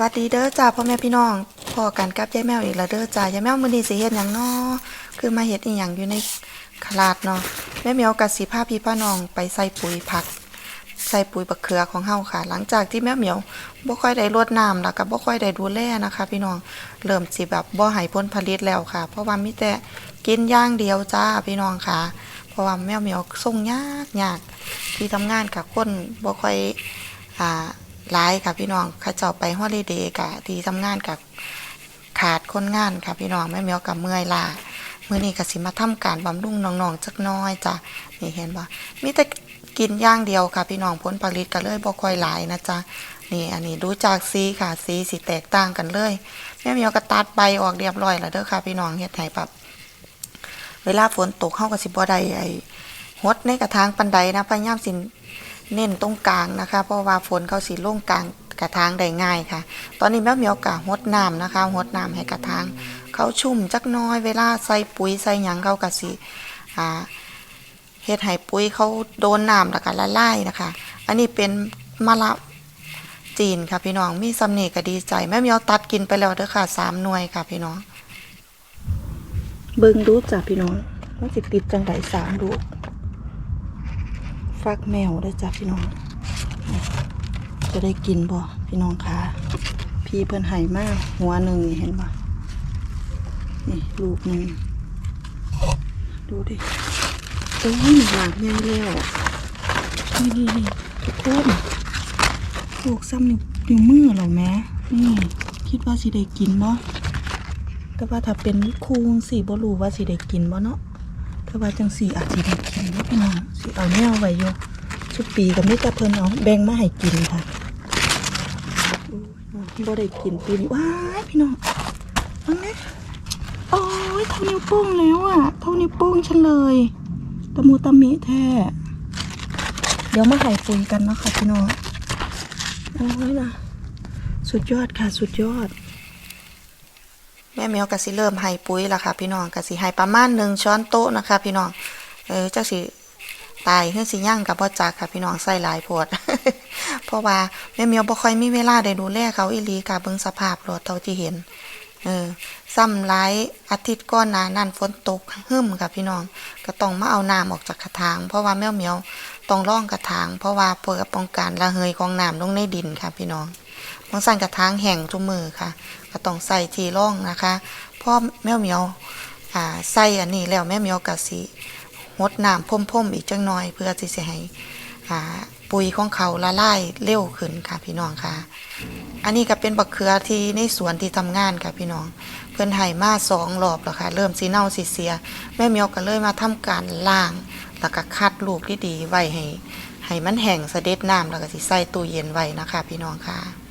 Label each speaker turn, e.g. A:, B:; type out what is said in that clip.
A: วัสดีเด้อจ้าพ่อแม่พี่น้องพ่อกันกับยายแมวอีกแล้วเด้อจ้ายายแมวมือนี้สิเฮ็ดหยังน้อคือมาเฮ็ดอีหยังอยู่ในขลาดเนาะแม่เหมียวกับสิพาพี่พาน้องไปใส่ปุ๋ยผัก ใส่ปุ๋ยบักเขือของเฮาค่ะ หลังจากที่แม่เหมียวบ่ค่อยได้รดน้ำแล้วก็บ่ค่อยได้ดูแลนะคะ พี่น้องเริ่มสิแบบบ่ให้ผลผลิตแล้วค่ะ เพราะว่ามีแต่กินย่างเดียวจ้าพี่น้องค่ะ เพราะว่าแม่เหมียวส่งยากยากที่ทำงานกับคนบ่ค่อยอ่า หลายค่ะพี่น้องเขาเจ้าไปฮอลิเดย์กะที่ทำงานกับขาดคนงานค่ะพี่น้องแม่เมียวกับเมื่อยล้ามื้อนี้ก็สิมาทำการบำรุงน้องๆจักน้อยจ้ะนี่เห็นบ่มีแต่กินย่างเดียวค่ะพี่น้องผลผลิตก็เลยบ่ค่อยหลายนะจ๊ะนี่อันนี้ดูจากสีค่ะสีสิแตกต่างกันเลยแม่เมียวก็ตัดใบออกเรียบร้อยแล้วเด้อค่ะพี่น้องเฮ็ดให้แบบเวลาฝนตกเฮาก็สิบ่ได้ไอ้หดในกระถางปันใดนะพยายามสิ เน้นตรงกลางนะคะ เพราะว่าฝนเขาสิลงกลางกระถางได้ง่ายค่ะ ตอนนี้แม่เหมียวกะหดน้ำนะคะหดน้ำให้กระถางเขาชุ่มจักน้อยเวลาใส่ปุ๋ยใส่หยังเขาก็สิอ่าเฮ็ดให้ปุ๋ยเขาโดนน้ำแล้วก็ละลายนะคะ อันนี้เป็นมะละจีนค่ะพี่น้องมีสำเนีก็ดีใจแม่เหมียวตัดกินไปแล้วเด้อค่ะสามหน่วยค่ะพี่น้องเบิ่งดูจ้ะพี่น้องว่าสิติดจังไดสามดู ฟักแมวได้จ้ะพี่น้อง จะได้กินบ่พี่น้องคะพี่เพิ่นไห้มาก หัวหนึ่งเห็นบ่นี่ลูกหนึ่งดูดิโอ้ยหลากใหญ่แล้วนี่นี่นี่ทุกคนลูกซ้ำนิ้วนิ้วมือเหรอแม่นี่คิดว่าสิได้กินบ่แต่ว่าถ้าเป็นคูงสีบ่รู้ว่าสิได้กินบ่เนาะ แต่ว่าจังสีอาจสิได้กินเด้อพี่น้องสิเอาแนวไว้อยู่สุดปีก็มีแต่เพิ่นเอาแบ่งมาให้กินค่ะบ่ได้กินปีนี้ว้ายพี่น้องอันนี้โอ้ยเท่านิ้วโป้งแล้วอะเท่านิ้วโป้งฉันเลยตะมูตะมิแท้เดี๋ยวมาไห่ปุยกันเนาะค่ะพี่น้องโอ้ยนะสุดยอดค่ะ สุดยอด ม่แมวกะสิเริ่มไห่ปุ๋ยแล้วค่ะ พี่น้องกะสิไห่ประมาณหนึ่งช้อนโต๊ะนะคะ พี่น้องเออจักสิตายเฮือสิย่างกับพ่อจักค่ะ พี่น้องใส่หลายโพดเพราะว่าแม่แมวบ่ค่อยมีเวลาได้ดูแลเขาอีหลีค่ะเบิ่งสภาพรถเท่าที่เห็น เออซ้ำหลายอาทิตย์ก่อนหน้านั้นฝนตกหึมค่ะพี่น้อง ก็ต้องมาเอาน้ำออกจากกระถาง เพราะว่าแมวเหมียวต้องร่องกระถาง เพราะว่าเพื่อป้องกันระเหยของน้ำลงในดินค่ะพี่น้อง บางสั่นกระถางแห้งทุกมือค่ะก็ต้องใส่ทีร่องนะคะพราะแมวเหมียวอ่าใส่อันนี้แล้วแม่เหมียวกะสิหดน้ำพ่มๆอีกจังน่อย เพื่อที่จะให้อ่าปุ๋ยของเขาละลายเร็วขึ้นค่ะพี่น้องค่ะ อันนี้ก็เป็นบักเขือที่ในสวนที่ทำงานค่ะพี่น้อง เพื่อนไห้มาสองรอบแล้วค่ะ เริ่มสีเน่าสีเสีย แม่เมียวก็เลยมาทำการล้าง แล้วก็คัดลูกที่ดีไว้ให้ให้มันแห้งเสด็จน้ำแล้วก็สิใส่ตู้เย็นไว้นะคะ พี่น้องค่ะ